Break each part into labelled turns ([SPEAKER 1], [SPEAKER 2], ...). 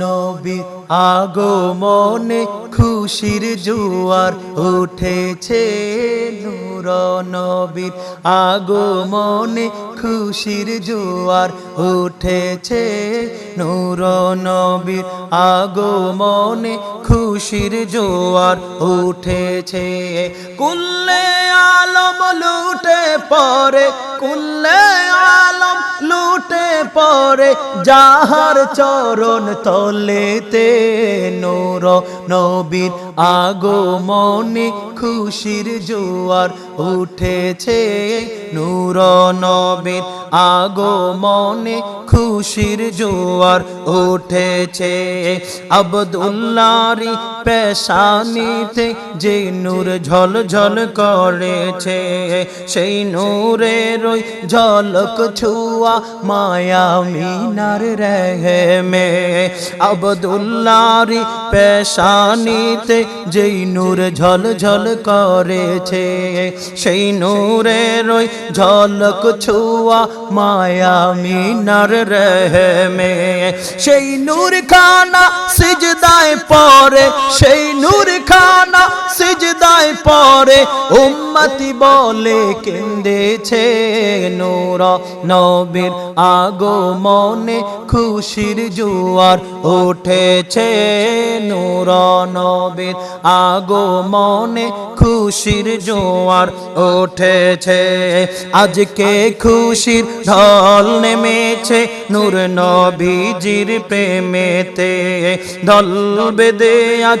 [SPEAKER 1] নবী আগমনে খুশির জোয়ার উঠেছে। নূর নবীর আগমনে খুশির জোয়ার উঠেছে। নূর নবীর আগমনে খুশির জোয়ার উঠেছে। কুল্লে আলম লুটে পরে, কুল্লে পরে যাহার চরণ তলেতে নূর নবীর আগমনে খুশির জোয়ার উঠেছে। নূর নবীর আগমনে খুশির জোয়ার উঠেছে। আবদুল্লারি পেশানিতে যে নূর ঝল ঝল করেছে, সেই নূরের ওই ঝলক ছুয়া মায়া মিনার রেহেমে। আবদুল্লারি পেশানিতে যেই নূর ঝল ঝল করেছে, সেই নূরের ওই ঝলক ছুয়া মায়া মিনার রেহেমে। সেই নূর খানা সিজদায় পরে সেই নূর খানা সিজদায় পরে উম্মতি বলে কেন্দেছে নূর নবীর আগমনে। খুশির জোয়ার উঠেছে নূর নবীর আগমনে। খুশির জোয়ার উঠেছে, আজকে খুশির ঢল নেমেছে নূর নবীজির প্রেমেতে। দল বেদে আজ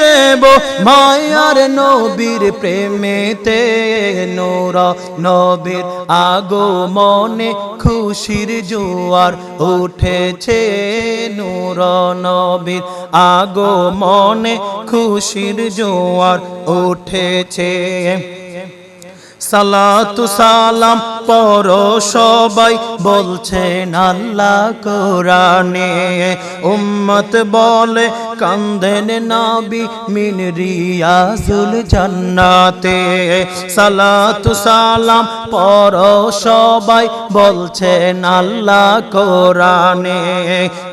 [SPEAKER 1] দেব মায়ার নবীর প্রেমেতে নূর নবীর আগমনে খুশির জোয়ার উঠেছে নূর নবীর আগমনে খুশির জোয়ার উঠেছে। সালাতু সালাম পর সবাই বলছেন আল্লাহ কোরআনে। উম্মত বলে কান্দেন নাবি মিন রিয়াজুল জান্নাতে। সালাতু সালাম পর সবাই বলছেন আল্লাহ কোরআনে।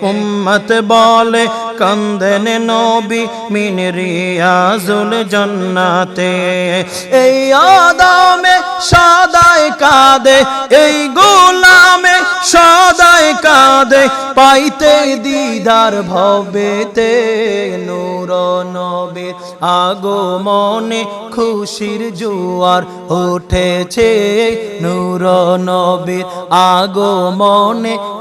[SPEAKER 1] উম্মত বলে কান্দেন নবী মিন রিয়াজুল জান্নাতে। এই আদামে সাদায় কাঁদে, এই গোলামে সাদায় কাঁদে, পাইতে দিদার ভবেতে নূর নবীর আগমনে খুশির জোয়ার উঠেছে। নূর নবীর আগমনে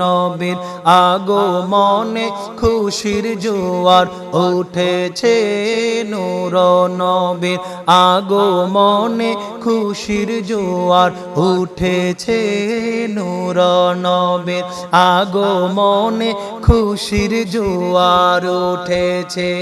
[SPEAKER 1] নবীর আগমনে খুশির জোয়ার উঠেছে। নূর নবীর আগমনে খুশির জোয়ার উঠেছে। নূর নবীর আগমনে খুশির জোয়ার উঠেছে।